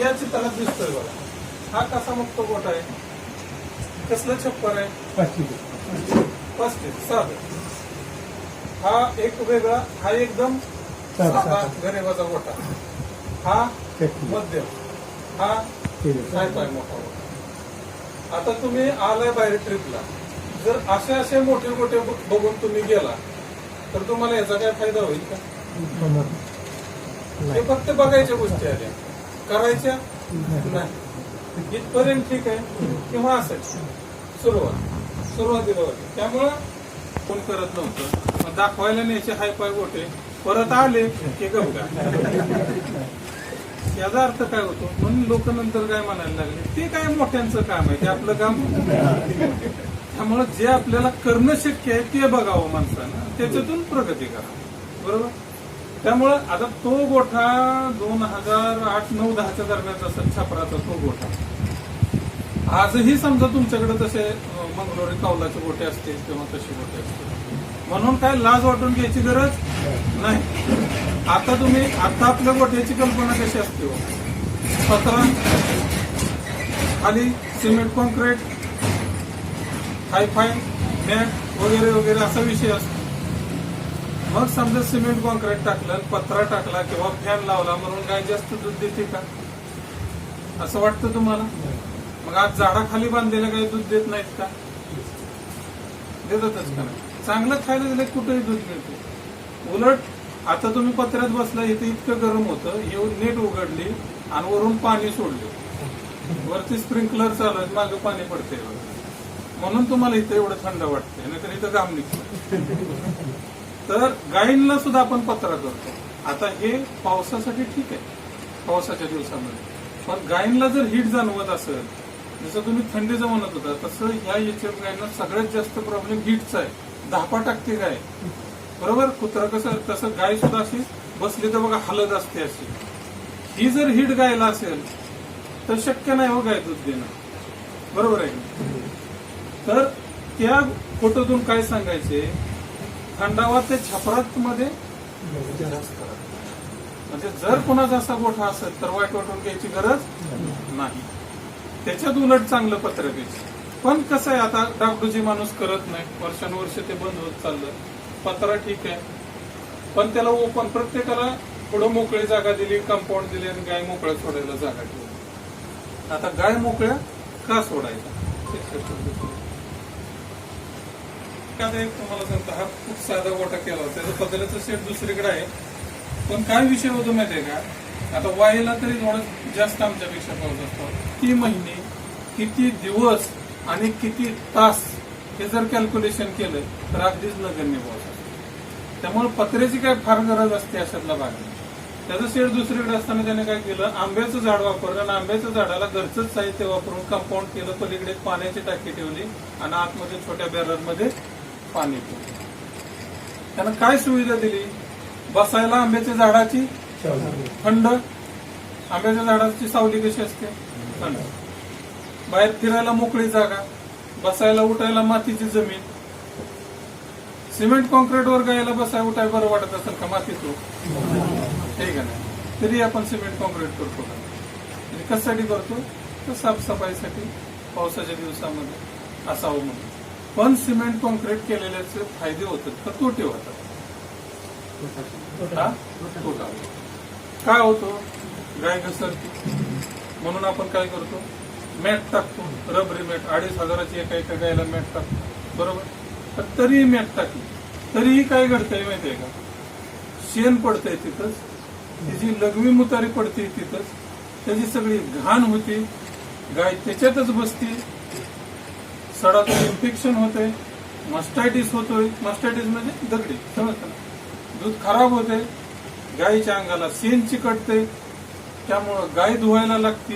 या चित्रात दिसतोय बघा. हा कसा मुक्त गोठा आहे? कसलं छप्पर आहे? पस्तीस साधं. हा एक वेगळा हा एकदम साधा गरीबाचा गोठा हा मध्यम. हा काय पाय मोठा गोठा आता तुम्ही आलाय बाहेर ट्रिपला. जर असे असे मोठे मोठे बघून तुम्ही गेला तर तुम्हाला याचा काय फायदा होईल का? हे फक्त बघायच्या गोष्टी आल्या करायच्या? नाही. इथपर्यंत ठीक आहे. किंवा असेल सुरुवात. सुरुवातीला होती. त्यामुळं कोण करत नव्हतं. मग दाखवायला न्यायचे हाय पाय गोटे परत आले की गवगा याचा अर्थ काय होतो? म्हणून लोक नंतर काय म्हणायला लागले? ते काय मोठ्यांचं काम आहे. ते आपलं काम त्यामुळे जे आपल्याला करणं शक्य आहे ते बघावं माणसानं. त्याच्यातून प्रगती करा. बरोबर? त्यामुळं आता तो गोठा दोन हजार आठ नऊ दहाच्या दरम्यान असेल छापराचा तो गोठा. आजही समजा तुमच्याकडे तसे मंगलोरी कौलाचे गोटे असतील किंवा तसे गोटे असतील. म्हणून काय लाज वाटून घ्यायची गरज नाही. आता तुम्ही आता आपल्या गोठ्याची कल्पना कशी असते हो? पत्रा खाली सिमेंट कॉन्क्रीट हायफाय मॅट वगैरे वगैरे असा विषय असतो. मग समजा सिमेंट कॉन्क्रीट टाकलं पत्रा टाकला किंवा फॅन लावला म्हणून गाय जास्त दूध देते का? असं वाटतं तुम्हाला? मग आज झाडाखाली बांधलेलं काही दूध देत नाहीत का? देतातच का नाही? चांगलं खायला दिलं कुठेही दूध मिळते उलट आता तुम्ही पत्र्यात बसला इथे इतकं गरम होतं येऊन नेट उघडली आणि वरून पाणी सोडले. वरती स्प्रिंकलर चालू आहे मागं पाणी पडते म्हणून तुम्हाला इथं एवढं थंड वाटते नाहीतर इथं घाम निघतो तर गायींना सुद्धा आपण पत्रा करतो. आता हे पावसासाठी ठीक आहे पावसाच्या दिवसामध्ये. पण गायींना जर हीट जाणवत असेल जसं तुम्ही थंडीचं म्हणत होता तसं ह्या याच्या गायींना सगळ्यात जास्त प्रॉब्लेम हीटचा आहे. धापा टाकते गाय. बरोबर? कुत्रा कसं तसं गाय सुद्धा अशी बसली तर बघा हलत असते अशी. ही जर हीट गायला असेल तर शक्य नाही हो गाय दूध देणं. बरोबर आहे तर त्या फोटोतून काय सांगायचे? खांडावर ते छपरात मध्ये म्हणजे जर कोणाचा असा गोठा असेल तर वाईट वाटून घ्यायची गरज नाही. त्याच्यात उलट चांगलं पत्र घ्यायचं पण कसं आहे आता डागडुजी माणूस करत नाही. वर्षानुवर्ष ते बंद होत चाललं. पत्रा ठीक आहे. पण त्याला ओपन प्रत्येकाला पुढं मोकळी जागा दिली कंपाऊंड दिली आणि गाय मोकळ्या सोडायला जागा ठेवली. आता गाय मोकळ्या का सोडायच्या? ते एक तुम्हाला सांगतो हा खूप साधा गोठा केला होता. त्याचं पत्र्याचं सेट दुसरीकडे आहे. पण काय विषय होतो माहितीये का? आता वायला तरी थोडं जास्त आमच्यापेक्षा पाऊस असतो. किती महिने किती दिवस आणि किती तास हे जर कॅल्क्युलेशन केलं तर अगदीच नगण्य पाऊस असतो. त्यामुळे पत्र्याची काय फार गरज असते अशातला भाग त्याचं शेड दुसरीकडे असताना त्याने काय केलं? आंब्याचं झाड वापरलं आणि आंब्याच्या झाडाला घरचंच साहित्य वापरून कंपाऊंड केलं. पलीकडे पाण्याची टाकी ठेवली आणि आतमध्ये छोट्या बॅरलमध्ये पाणी. त्यानं काय सुविधा दिली? बसायला आंब्याच्या झाडाची थंड. आंब्याच्या झाडाची सावली कशी असते? थंड. बाहेर फिरायला मोकळी जागा. बसायला उठायला मातीची जमीन. सिमेंट कॉन्क्रीट वर गायला बसाय उठाय बरं वाटत असेल का मातीत ठीक आहे ना. तरी आपण सिमेंट कॉन्क्रीट करतो. का म्हणजे कशासाठी करतो? तर साफसफाईसाठी पावसाच्या दिवसामध्ये असावं म्हणून. पण सिमेंट कॉन्क्रीट केलेल्याचे फायदे होतात का तोटे होतात? हा? तोटा. काय होतो? गाय घसरते म्हणून आपण काय करतो? मॅट टाकतो. रबरी मॅट अडीच हजाराची एका एका गायला मॅट टाकतो. बरोबर? तर तरीही मॅट टाकली. तरीही काय घडतंय माहितीये का? शेण पडतंय तिथंच. तिची लघवी मुतारी पडते तिथंच. त्याची सगळी घाण होते. गाय त्याच्यातच बसते. सडातून इन्फेक्शन होतंय मस्टायटिस होतोय मस्टायटिस म्हणजे दगडी समजतं दूध खराब होते गायीच्या अंगाला सेन चिकटते त्यामुळं गाय धुवायला लागते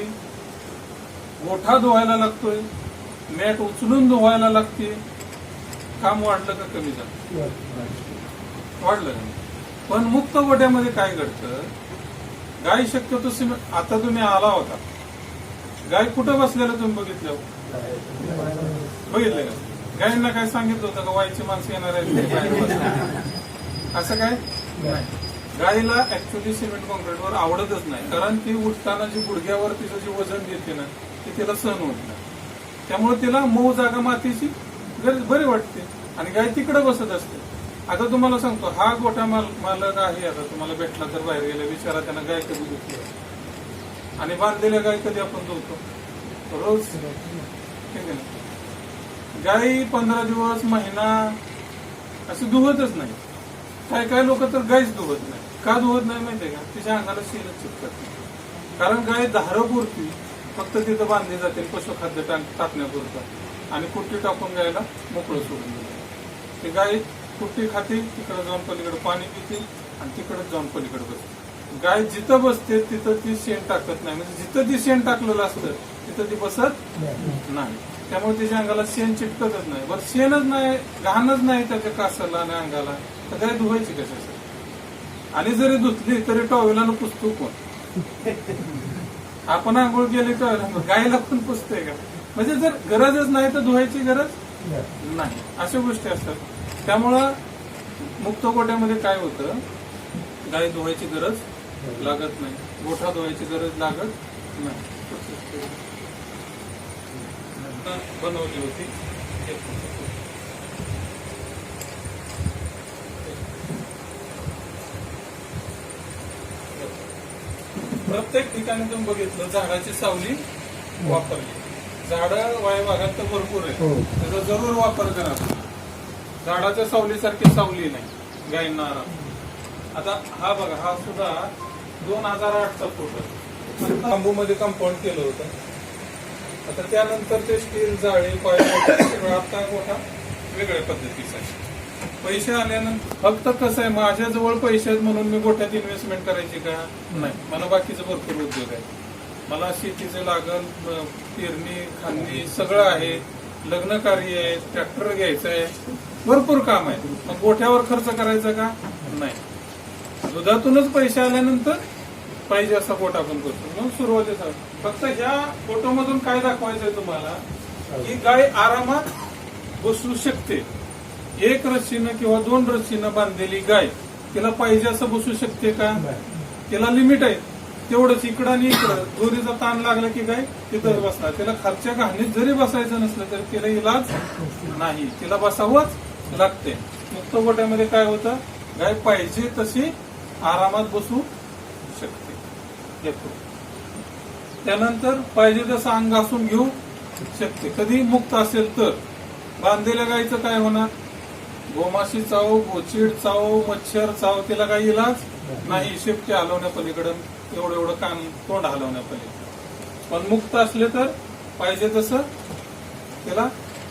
गोठा धुवायला लागतोय मॅट उचलून धुवायला लागते काम वाढलं का कमी झालं. वाढलं नाही? पण मुक्त गोठ्यामध्ये काय घडतं? गाय शक्यतो सिमेंट आता तुम्ही आला होता. गाय कुठं बसलेलं तुम्ही बघितलं? बघितलं का? गायींना काय सांगितलं होतं का? वाईची माणसं येणार आहेत असं काय? गायीला ऍक्च्युली सिमेंट कॉन्क्रीटवर आवडतच नाही. कारण ती उठताना जी गुडघ्यावर तिचं जे वजन देते ना ते तिला सहन होत नाही. त्यामुळे तिला मऊ जागा मातीची गरज बरी वाटते. आणि गाय तिकडे बसत असते. आता तुम्हाला सांगतो हा गोठा माल मालक आहे. आता तुम्हाला भेटला तर बाहेर गेला विचारा त्यांना गाय कधी घेतली? आणि बांधलेल्या गाय कधी आपण धुतो? रोज? ठीक आहे ना गाई पंधरा दिवस महिना असं धुवतच नाही. काय काय लोक तर गायच धुवत नाही. का धुवत नाही माहितीये का? तिच्या अंगाला शेलच चिपकत नाही. कारण गाय धारपुरती फक्त तिथं बांधली जाते पशुखाद्य टाक- टाकण्यापुरतं. आणि कुट्टी टाकून गायला मोकळं सोडून दिलं ते गाय कुट्टी खाते तिकडे जाऊन पलीकडे पाणी पिते आणि तिकडे जाऊन पलीकडे बसते. गाय जिथं बसते तिथं ती शेण टाकत नाही. म्हणजे जिथं ती शेण टाकलेलं असतं तिथं ती बसत नाही. त्यामुळे तिच्या अंगाला शेण चिटकतच नाही. बरं शेणच नाही घाणच नाही त्याच्या कासाला आणि अंगाला. तर गाय धुवायची कशासाठी? आणि जरी धुतली तरी टॉवेलानं पुसतो कोण? आपण आंघोळ गेली टॉवेला गायला पण पुसतोय का? म्हणजे जर गरजच नाही तर धुवायची गरज नाही. अशा गोष्टी असतात. त्यामुळं मुक्त कोट्यामध्ये काय होतं? गाय धुवायची गरज लागत नाही. गोठा धुवायची गरज लागत नाही. बनवली होती. प्रत्येक ठिकाणी तुम्ही बघितलं झाडाची सावली वापरली. झाडं वाय भागात तर भरपूर आहे हो. त्याचा जरूर वापर करा झाडाच्या सावलीसारखी सावली नाही. गायींना आराम. आता हा बघा हा सुद्धा दोन हजार आठचा फोटो. बांबू मध्ये कंपाऊंड केलं होतं. आता त्यानंतर ते स्टील जाळी सगळं आता गोठा वेगळ्या पद्धतीचा आहे. पैसे आल्यानंतर फक्त कसं आहे माझ्याजवळ पैसे आहेत म्हणून मी गोठ्यात इन्व्हेस्टमेंट करायची का? नाही. मला बाकीचं भरपूर उद्योग आहे. मला शेतीचे लागण पेरणी खांदी सगळं आहे. लग्न कार्य आहे ट्रॅक्टर घ्यायचं आहे. भरपूर काम आहे. मग गोठ्यावर खर्च करायचा का? नाही. दुधातूनच पैसे आल्यानंतर पाहिजे असा फोटो आपण करतो. मग सुरुवातीचा फक्त ह्या फोटोमधून काय दाखवायचंय तुम्हाला? ही गाय आरामात बसू शकते. एक रस्सीनं किंवा दोन रस्सीनं बांधलेली गाय तिला पाहिजे असं बसू शकते का? तिला लिमिट आहे. तेवढंच इकडं आणि इकडं. दोरीचा ताण लागला की गाय तिथंच बसणार. तिला खालच्या घाणीत जरी बसायचं नसलं तरी तिला इलाज नाही. तिला बसावंच लागते मुक्त गोट्यामध्ये काय होतं? गाय पाहिजे तशी आरामात बसू शकते. येतो त्यानंतर पाहिजे तसं अंग घासून घेऊ शकते. कधी मुक्त असेल तर. बांधलेल्या गायीचं काय होणार? गोमाशी चाव गोचीड चाव मच्छर चाव तिला काही इलाज नाही. शेपटी हलवण्यापलीकडं एवढं एवढं कान तोंड हलवण्यापलीकडं पण मुक्त असले तर पाहिजे तसं त्याला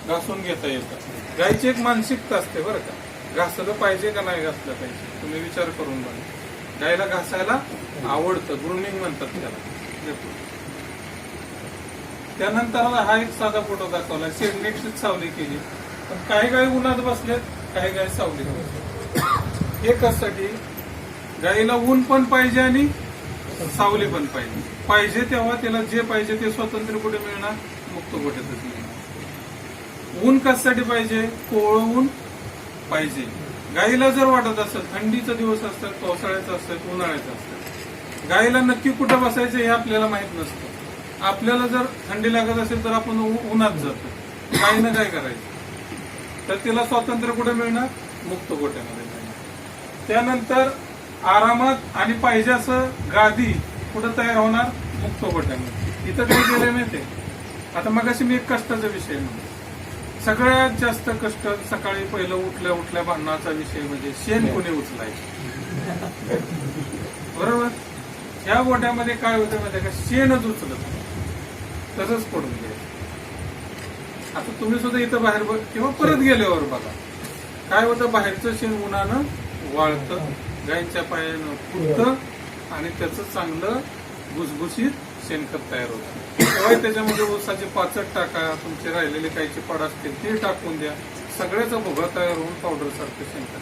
घासून घेता येतं. गायची एक मानसिकता असते बरं का. घासलं पाहिजे का नाही घासलं पाहिजे? तुम्ही विचार करून बघा. गायला घासायला आवडतं ग्रुमिंग म्हणतात त्याला. त्यानंतर हा एक साधा फोटो दाखवला सेंडेक्सची सावली केली. पण काही गाय उन्हात बसलेत काही गाय सावलीत बसले हे कशासाठी गाईला ऊन पण पाहिजे आणि सावली पण पाहिजे. पाहिजे तेव्हा त्याला जे पाहिजे ते स्वतंत्र कुठे मिळणार? मुक्त गोठ्यातच मिळणार. ऊन कशासाठी पाहिजे? कोवळं ऊन पाहिजे. गाईला जर वाटत असेल थंडीचा दिवस असतात पावसाळ्याचा असतात उन्हाळ्याचा असतात गाईला नक्की कुठं बसायचं हे आपल्याला माहीत नसतं. आपल्याला जर थंडी लागत असेल तर आपण उन्हात जातो. गाईनं काय करायचं? तर तिला स्वातंत्र्य कुठे मिळणार? मुक्त गोट्यामध्ये मिळणार. त्यानंतर आरामात आणि पाहिजे असं गादी कुठं तयार होणार? मुक्त गोट्यामध्ये इथं काय केलंय ते आता मग मी एक कष्टाचा विषय म्हणतो. सगळ्यात जास्त कष्ट सकाळी पहिलं उठल्या उठल्या भांडणाचा विषय म्हणजे शेण कोणी उचलायचे? बरोबर? ह्या गोट्यामध्ये काय होतं माहिती का? शेणच उचलत. तसंच पडून गेलं आता तुम्ही सुद्धा इथं बाहेर बघ किंवा परत गेल्यावर बघा. काय होतं? बाहेरचं शेण उन्हानं वाळतं गायींच्या पायानं फुटतं आणि त्याचं चांगलं भुसभुशीत शेणखत तयार होतं. तेव्हा त्याच्यामध्ये ऊसाचे पाचट टाका तुमचे राहिलेले काहीचे पड असतील ते टाकून द्या. सगळ्याचा भोगा तयार होऊन पावडर सारखं शेणखत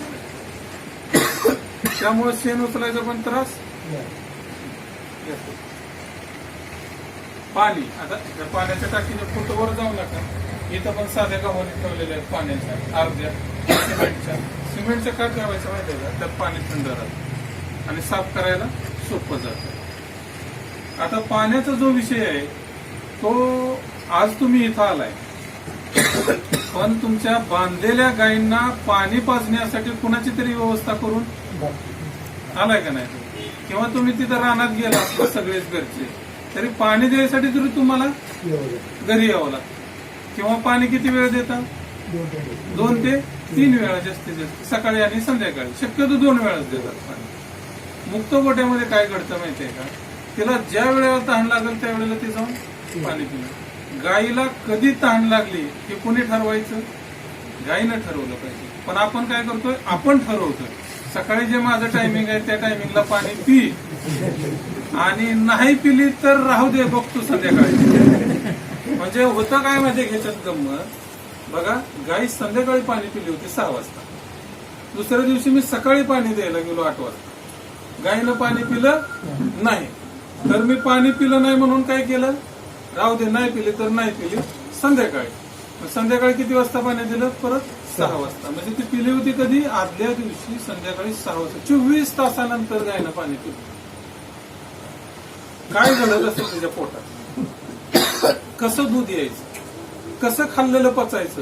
त्यामुळे शेण उचलायचा पण त्रास? पाणी. आता त्या पाण्याच्या टाकीच्या फुटवर जाऊ नका. इथं पण साध्या गव्हाणी ठेवलेल्या आहेत पाण्याच्या अर्ध्या. सिमेंटच्या. सिमेंटच्या काय ठेवायचं माहिती आहे का? त्यात पाणी थंड राहतं आणि साफ करायला सोपं जातं. आता पाण्याचा जो विषय आहे तो आज तुम्ही इथं आलाय. पण तुमच्या बांधलेल्या गायींना पाणी पाजण्यासाठी कुणाची तरी व्यवस्था करून? आलाय का नाही? किंवा तुम्ही तिथं रानात गेला असला सगळेच घरचे तरी पाणी द्यायसाठी तरी तुम्हाला घरी यावं लागतं. किंवा पाणी किती वेळ देतात दोन ते तीन वेळा जास्तीत जास्त सकाळी आणि संध्याकाळी. शक्यतो दोन वेळाच देतात पाणी. मुक्त गोट्यामध्ये काय घडतं माहितीये का? तिला ज्या वेळेला तहान लागेल त्या वेळेला ती जाऊन पाणी पिणं गाईला कधी ताण लागली हे कोणी ठरवायचं? गाईनं ठरवलं पाहिजे. पण आपण काय करतोय? आपण ठरवतोय. सकाळी जे माझं टायमिंग आहे त्या टायमिंगला पाणी पी. आणि नाही पिली तर राहू दे बघतो संध्याकाळी. म्हणजे होतं काय माहितीये ह्याच्यात गंमत? बघा गाई संध्याकाळी पाणी पिली होती सहा वाजता. दुसऱ्या दिवशी मी सकाळी पाणी द्यायला गेलो आठ वाजता. गायीनं पाणी पिलं? नाही. तर मी पाणी पिलं नाही म्हणून काय केलं? राहू दे नाही पिली तर नाही पिली संध्याकाळी. संध्याकाळी किती वाजता पाणी दिलं? परत सहा वाजता. म्हणजे ती पिली होती कधी? आदल्या दिवशी संध्याकाळी सहा वाजता. चोवीस तासानंतर गायनं पाणी पिलं. काय घडत असेल त्याच्या पोटात? कसं दूध यायचं? कसं खाल्लेलं पचायचं?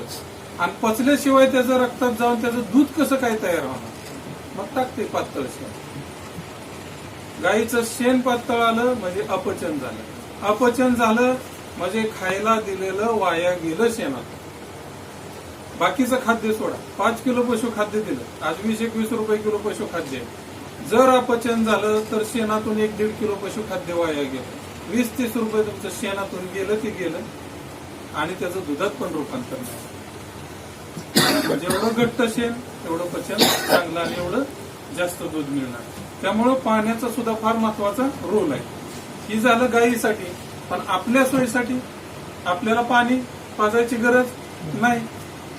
आणि पचल्याशिवाय त्याचं रक्तात जाऊन त्याचं दूध कसं काय तयार होणार? मग टाकते पातळ शेण. गाईचं शेण पातळ आलं म्हणजे अपचन झालं. अपचन झालं म्हणजे खायला दिलेलं वाया गेलं शेणात. बाकीचं खाद्य सोडा. पाच किलो पशुखाद्य दिलं. आज वीस एकवीस रुपये किलो पशुखाद्य खाद्य. जर अपचन झालं तर शेणातून एक दीड किलो पशुखाद्य वाया गेलं. वीस तीस रुपये तुमचं शेणातून गेलं ते गेलं. आणि त्याचं दुधात पण रूपांतर जेवढं म्हणजे घट्ट शेण तेवढं पचन चांगलं आणि एवढं जास्त दूध मिळणार. त्यामुळं पाण्याचा सुद्धा फार महत्त्वाचा रोल आहे. ही झालं गायीसाठी पण आपल्या सोयीसाठी आपल्याला पाणी पाजायची गरज नाही.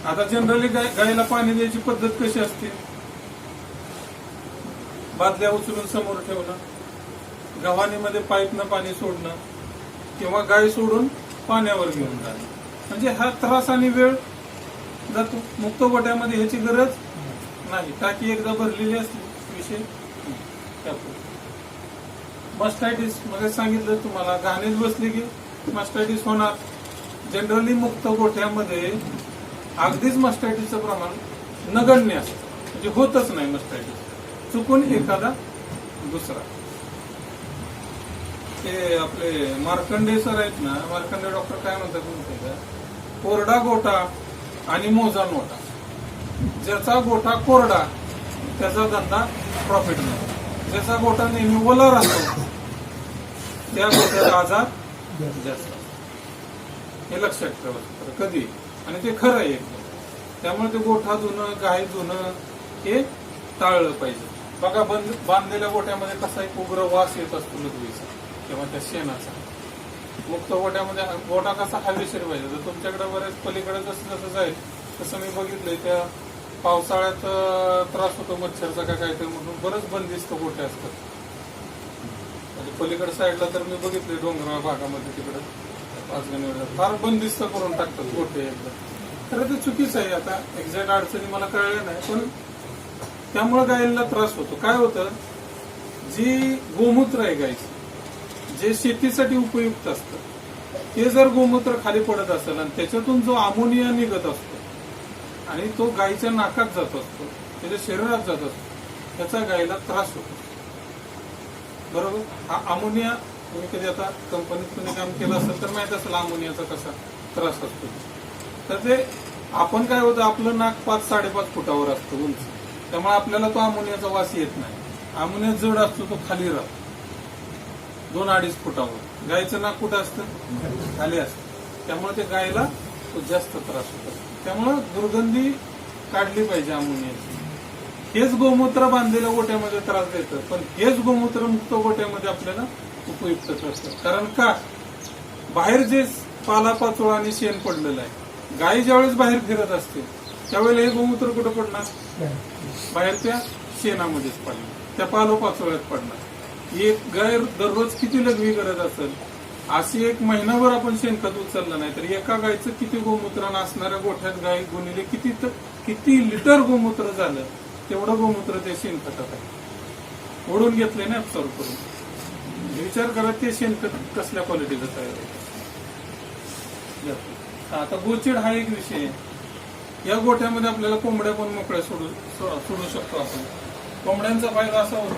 आता जनरली गायीला पाणी द्यायची पद्धत कशी असते? बादल्या उचलून समोर ठेवणं गव्हाणीमध्ये पाईपनं पाणी सोडणं किंवा गाय सोडून पाण्यावर घेऊन जाणं. म्हणजे हा त्रास आणि वेळ जातो. मुक्त गोट्यामध्ये ह्याची गरज नाही. टाकी एकदा भरलेली असली विषय मस्टायटिसमध्ये सांगितलं तुम्हाला. घाणीच बसली की मस्टायटिस होणार. जनरली मुक्त गोठ्यामध्ये अगदीच मस्टायटिसचं प्रमाण नगण्य असतं. म्हणजे होतच नाही मस्टायटिस चुकून एखादा दुसरा. ते आपले मार्कंडे सर आहेत ना मार्कंडे डॉक्टर काय म्हणतात माहितीये का? कोरडा गोटा आणि मोजा नोटा ज्याचा गोटा कोरडा त्याचा धंदा प्रॉफिट नाही. जसा गोठा नेहमी ओला राहतो त्या गोठ्याचा आजार जास्त हे लक्षात ठेवा. कधी? आणि ते खरं आहे. त्यामुळे ते गोठा धुणं गाय धुणं हे टाळलं पाहिजे. बघा बंद बांधलेल्या गोट्यामध्ये कसा एक उग्र वास येत असतो लघवीचा किंवा त्या शेणाचा. मुक्त गोठ्यामध्ये गोठा कसा हवेशीर पाहिजे. तर तुमच्याकडे बरेच पलीकडे जसं जसं जाईल तसं मी बघितलंय त्या पावसाळ्यात त्रास होतो मच्छरचा का काहीतरी म्हणून बरंच बंदिस्त गोटे असतात. म्हणजे पलीकडे साईडला तर मी बघितले डोंगराळ भागामध्ये तिकडे पाचगणीवर. फार बंदिस्त करून टाकतात गोटे एकदा. खरं ते चुकीचं आहे आता एक्झॅक्ट अडचणी मला कळल्या नाही पण त्यामुळे गायीला त्रास होतो. काय होतं जी गोमूत्र आहे गायचं जे शेतीसाठी उपयुक्त असतं ते जर गोमूत्र खाली पडत असेल आणि त्याच्यातून जो अमोनिया निघत असतो आणि तो गायीच्या नाकात जात असतो. त्याच्या शरीरात जात असतो. त्याचा गायीला त्रास होतो. बरोबर? हा अमोनिया तुम्ही कधी आता कंपनीत तुम्ही काम केलं असेल तर माहीत असेल अमोनियाचा कसा त्रास असतो. तर ते आपण काय होतं आपलं नाक पाच साडेपाच फुटावर असतं उंच. त्यामुळे आपल्याला तो अमोनियाचा वास येत नाही. अमोनिया जड असतो तो खाली राहतो. दोन अडीच फुटावर. गायचं नाक कुठं असतं? खाली असतं. त्यामुळे ते गायला तो जास्त त्रास होतो. त्यामुळं दुर्गंधी काढली पाहिजे अमोनियाची. हेच गोमूत्र बांधलेल्या गोट्यामध्ये त्रास देतं. पण हेच गोमूत्र मुक्त गोट्यामध्ये आपल्याला उपयुक्त ठरतं कारण का? बाहेर जे पालापाचोळा आणि शेण पडलेलं आहे गाय ज्यावेळेस बाहेर फिरत असते त्यावेळेला हे गोमूत्र कुठं पडणार? बाहेर त्या शेणामध्येच पडणार. त्या पालोपाचोळ्यात पडणार. एक गाय दररोज किती लघवी करत असेल? अशी एक महिनाभर आपण शेणखत उचललं नाही तर एका गायचं किती गोमूत्र असणाऱ्या गोठ्यात गाय गुणिले किती किती लिटर गोमूत्र झालं तेवढं गोमूत्र ते शेणखतात आहे. ओढून घेतले ना ऍब्सॉर्ब करून. विचार करा ते शेणखत कसल्या क्वालिटीचं तयार होतं. आता गोचिड हा एक विषय आहे. या गोठ्यामध्ये आपल्याला कोंबड्या पण मोकळ्या सोडू सोडू शकतो आपण. कोंबड्यांचा फायदा असा होतो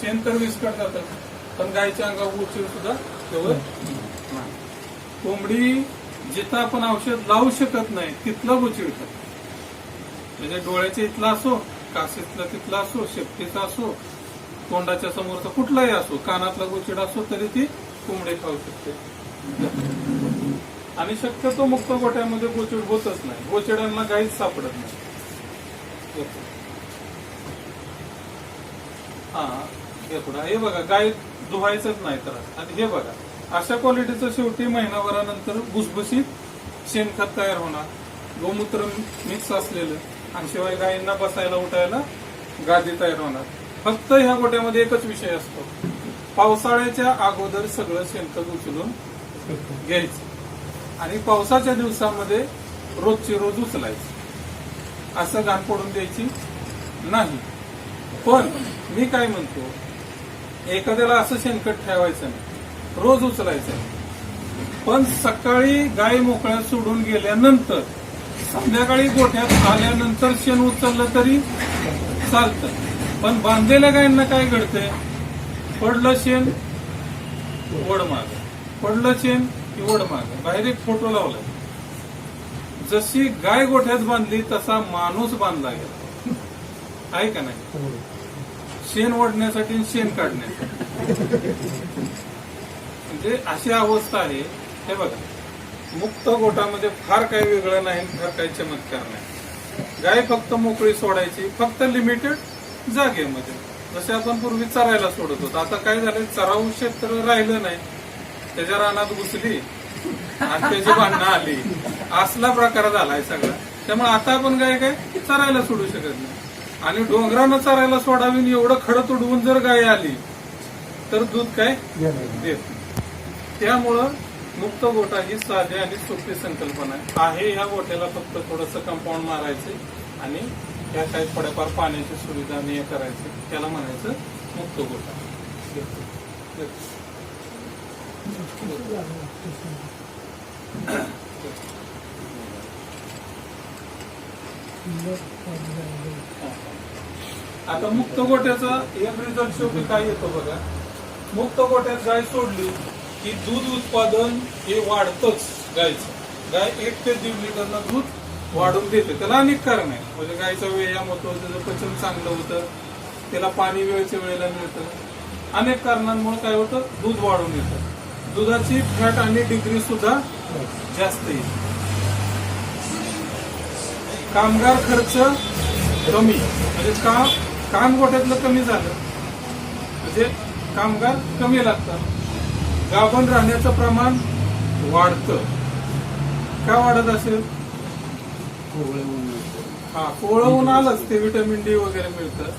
शेण तर विस्कट जातात पण गायच्या अंगावर गोचिड सुद्धा त्यावर कोंबडी जिथं आपण औषध लावू शकत नाही तिथला गोचिड म्हणजे डोळ्याच्या इथला असो कासेतला तिथला असो शेपटीचा असो तोंडाच्या समोरचा कुठलाही असो कानातला गोचिड असो तरी ती कोंबडी खाऊ शकते. आणि शक्यतो मुक्त गोट्यामध्ये गोचिड होतच नाही. गोचिडांना काहीच सापडत नाही. हा हे पुढं हे बघा गाय धुवायचंच नाही तर. आणि हे बघा अशा क्वालिटीचं शेवटी महिनाभरानंतर भुसभुशीत शेणखत तयार होणार. गोमूत्र मिक्स असलेलं. आणि शिवाय गायींना बसायला उठायला गादी तयार होणार. फक्त ह्या गोट्यामध्ये एकच विषय असतो. पावसाळ्याच्या अगोदर सगळं शेणखत उचलून घ्यायचं. आणि पावसाच्या दिवसामध्ये रोजची रोज उचलायचं. असं घाण पडून द्यायची नाही. पण मी काय म्हणतो एखाद्याला असं शेणखत ठेवायचं नाही. रोज उचलायचं पण सकाळी गाय मोकळ्या सोडून गेल्यानंतर संध्याकाळी गोठ्यात आल्यानंतर शेण उचललं तरी चालतं. पण बांधलेल्या गायींना काय घडतंय? पडलं शेण ओढ माग. पडलं शेण की ओढ माग. बाहेर एक फोटो लावलाय. जशी गाय गोठ्यात बांधली तसा माणूस बांधला गेला. आहे का नाही? शेण ओढण्यासाठी आणि शेण काढण्यासाठी. म्हणजे अशी अवस्था आहे. हे बघा. मुक्त गोटामध्ये फार काही वेगळं नाही फार काही चमत्कार नाही. गाय फक्त मोकळी सोडायची फक्त लिमिटेड जागेमध्ये. जसे आपण पूर्वी चरायला सोडत होतो. आता काय झालं चराऊ क्षेत्र राहिलं नाही. त्याच्या रानात घुसली आणि त्याची भांडणं आली. असला प्रकार झालाय सगळा. त्यामुळे आता आपण गाय काय? चरायला सोडू शकत नाही. आणि डोंगरानं चरायला सोडावी एवढं खडं तुडवून जर गाय आली तर दूध काय देत. त्यामुळं मुक्त गोठा ही साधी आणि सोपी संकल्पना आहे ह्या गोठ्याला फक्त थोडंसं कंपाऊंड मारायचं आणि ह्या काही थोड्याफार पाण्याची सुविधा आणि हे करायचं त्याला म्हणायचं मुक्त. येतो. आता मुक्त गोट्याचा एक रिझल्ट शेवटी काय येतो बघा? मुक्त गोट्यात गाय सोडली की दूध उत्पादन हे वाढतच गायचं. गाय एक ते दीड लिटरला दूध वाढून देते. त्याला अनेक कारण आहे म्हणजे गायचा व्यायाम होतो त्याचं पचन चांगलं होतं त्याला पाणी वेळच्या वेळेला मिळतं. अनेक कारणांमुळे काय होतं? दूध वाढून येतं. दुधाची फॅट आणि डिग्री सुद्धा जास्त येते. कामगार खर्च कमी म्हणजे काम काम गोठ्यातलं कमी झालं म्हणजे कामगार कमी लागतात. गाभण राहण्याचं प्रमाण वाढतं. का वाढत असेल? हा कोवळं आलंच ते व्हिटॅमिन डी वगैरे मिळतं.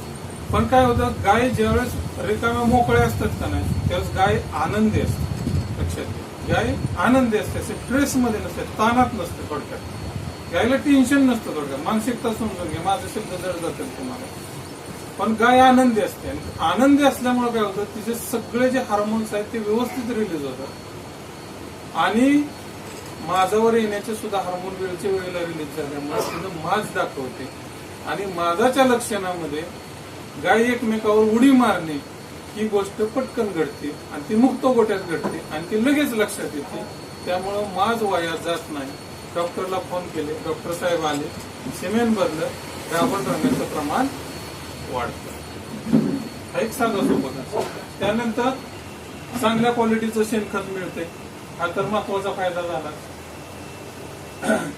पण काय होतं गाय ज्यावेळेस रिकाम्या मोकळ्या असतात का नाही त्यावेळेस गाय आनंदी असते. लक्षात गाय आनंदी असते असे स्ट्रेसमध्ये नसते ताणात नसते थोडक्यात. गायला टेन्शन नसतं थोडक्यात मानसिकता समजून घ्या. माझं शब्द जड जातील तुम्हाला. पण गाय आनंदी असते. आणि आनंदी असल्यामुळे काय होतं तिचे सगळे जे हार्मोन्स आहेत ते व्यवस्थित रिलीज होतात. आणि माझावर येण्याचे सुद्धा हार्मोन वेळच्या वेळेला रिलीज झाल्यामुळे तिथं माझ दाखवते. आणि माझाच्या लक्षणामध्ये गाय एकमेकावर उडी मारणे ही गोष्ट पटकन घडते आणि ती मुक्त गोट्यात घडते आणि ती लगेच लक्षात येते. त्यामुळं माझ वाया जात नाही. डॉक्टरला फोन केले डॉक्टर साहेब आले सिमेंट भरलं गाभण रंगाचं प्रमाण वाढतं. हा एक साधा सोबत. त्यानंतर चांगल्या क्वालिटीचं शेणखत मिळते हा तर महत्त्वाचा फायदा झाला.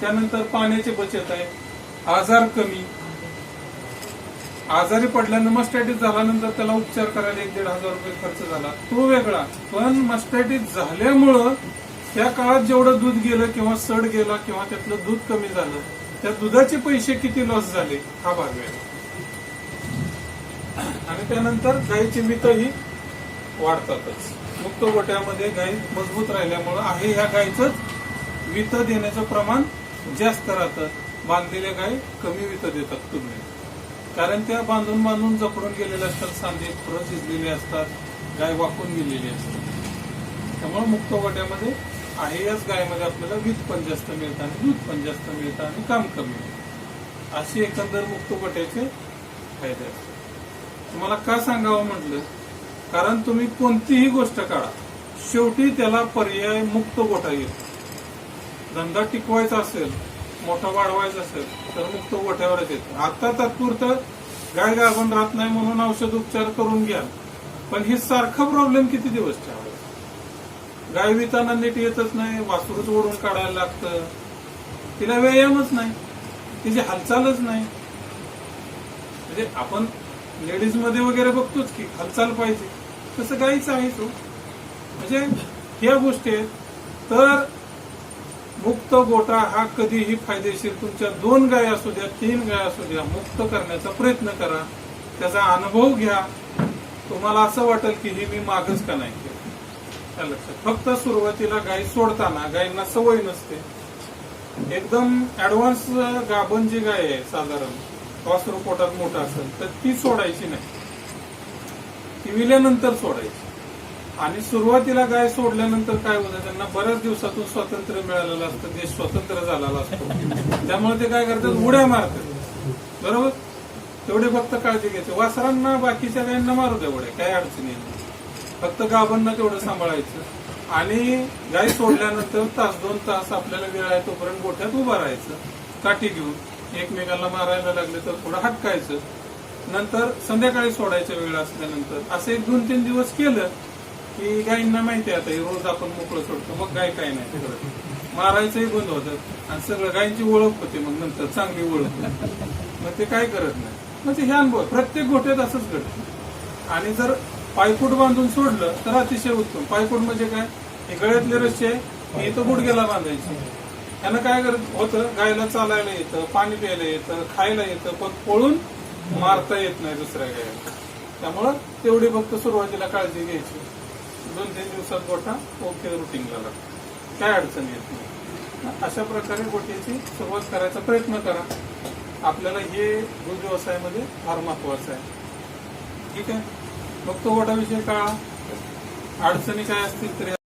त्यानंतर पाण्याची बचत आहे. आजार कमी. आजारी पडल्यानं मस्टॅटिस झाल्यानंतर त्याला उपचार करायला एक दीड हजार रुपये खर्च झाला. तो वेगळा. पण मस्टॅटिस झाल्यामुळं त्या काळात जेवढं दूध गेलं किंवा सड गेला किंवा त्यातलं दूध कमी झालं त्या दुधाचे पैसे किती लॉस झाले हा भाग आहे. आणि त्यानंतर गायीची मितही वाढतातच. मुक्त गोट्यामध्ये गाय मजबूत राहिल्यामुळं आहे ह्या गायचं वित देण्याचं प्रमाण जास्त राहतं. बांधलेल्या गाय कमी वित देतात तुम्ही. कारण त्या बांधून बांधून जपडून गेलेल्या असतात सांधे खुरं शिजलेले असतात गाय वाकून गेलेली असतात. त्यामुळे मुक्त गोट्यामध्ये आहे याच गायमध्ये आपल्याला वीज पण जास्त मिळतं आणि दूध पण जास्त मिळतं आणि काम कमी होतं. असे एकंदर मुक्त गोट्याचे फायदे असतात तुम्हाला का सांगावं म्हटलं? कारण तुम्ही कोणतीही गोष्ट काढा शेवटी त्याला पर्याय मुक्त गोठा येतो. धंदा टिकवायचा असेल मोठा वाढवायचा असेल तर मुक्त गोठ्यावरच येतो. आता तात्पुरतं गाय गाभण राहत नाही म्हणून औषध उपचार करून घ्या. पण हे सारखा प्रॉब्लेम किती दिवस ठेवा गाय विताना नीट येतच नाही वासरूच ओढून काढायला लागतं. तिला व्यायामच नाही. तिची हालचालच नाही. म्हणजे आपण लेडीजमध्ये वगैरे बघतोच की हालचाल पाहिजे. तसं गायीच आहे तो हो. म्हणजे ह्या गोष्टी आहेत. तर मुक्त गोटा हा कधीही फायदेशीर. तुमच्या दोन गाय असू द्या तीन गाय असू द्या मुक्त करण्याचा प्रयत्न करा. त्याचा अनुभव घ्या. तुम्हाला असं वाटेल की ही मी मागच का नाही? लक्षात. फक्त सुरुवातीला गाय सोडताना गायींना सवय नसते. एकदम ऍडव्हान्स गाभण जी गाय आहे साधारण वासरू पोटात मोठा असेल तर ती सोडायची नाही. ती विल्यानंतर सोडायची. आणि सुरुवातीला गाय सोडल्यानंतर काय होतं त्यांना बऱ्याच दिवसातून स्वातंत्र्य मिळालेलं असतं देश स्वतंत्र झालेला असतो. त्यामुळे ते काय करतात उड्या मारतात. बरोबर? तेवढे फक्त काळजी घ्यायची. वासरांना बाकीच्या गायींना मारू द्या उड्या काही अडचणी नाही. फक्त गाभांना तेवढं सांभाळायचं. आणि गाय सोडल्यानंतर तास दोन तास आपल्याला वेळ आहे तोपर्यंत गोठ्यात उभं राहायचं. काठी घेऊन एकमेकाला मारायला लागले तर थोडं हटकायचं. नंतर संध्याकाळी सोडायचं वेळ असल्यानंतर असं एक दोन तीन दिवस केलं की गायींना माहिती आहे आता हे रोज आपण मोकळं सोडतो मग गाय काय नाही मारायचंही बंद होतं आणि सगळं गायींची ओळख होते मग नंतर चांगली ओळख मग ते काय करत नाही. म्हणजे हे अनुभव प्रत्येक गोठ्यात असंच घडतं. आणि जर पायकूट बांधून सोडलं तर अतिशय उत्तम. पायकूट म्हणजे काय? हे गळ्यातले रस्ते हे इथं गुडघ्याला बांधायचे. त्यानं काय करत होतं? गायला चालायला येतं पाणी प्यायला येतं खायला येतं पण पळून मारता येत नाही दुसऱ्या गायला. त्यामुळं तेवढी फक्त सुरुवातीला काळजी घ्यायची. दोन तीन दिवसात गोठा ओके रुटीनला लागतो. काय अडचण येत नाही. अशा प्रकारे गोठ्याची सुरुवात करायचा प्रयत्न करा. आपल्याला हे दूध व्यवसायामध्ये फार महत्वाचं आहे. ठीक आहे? मग तो विषय का अडचणी काय असतील तरी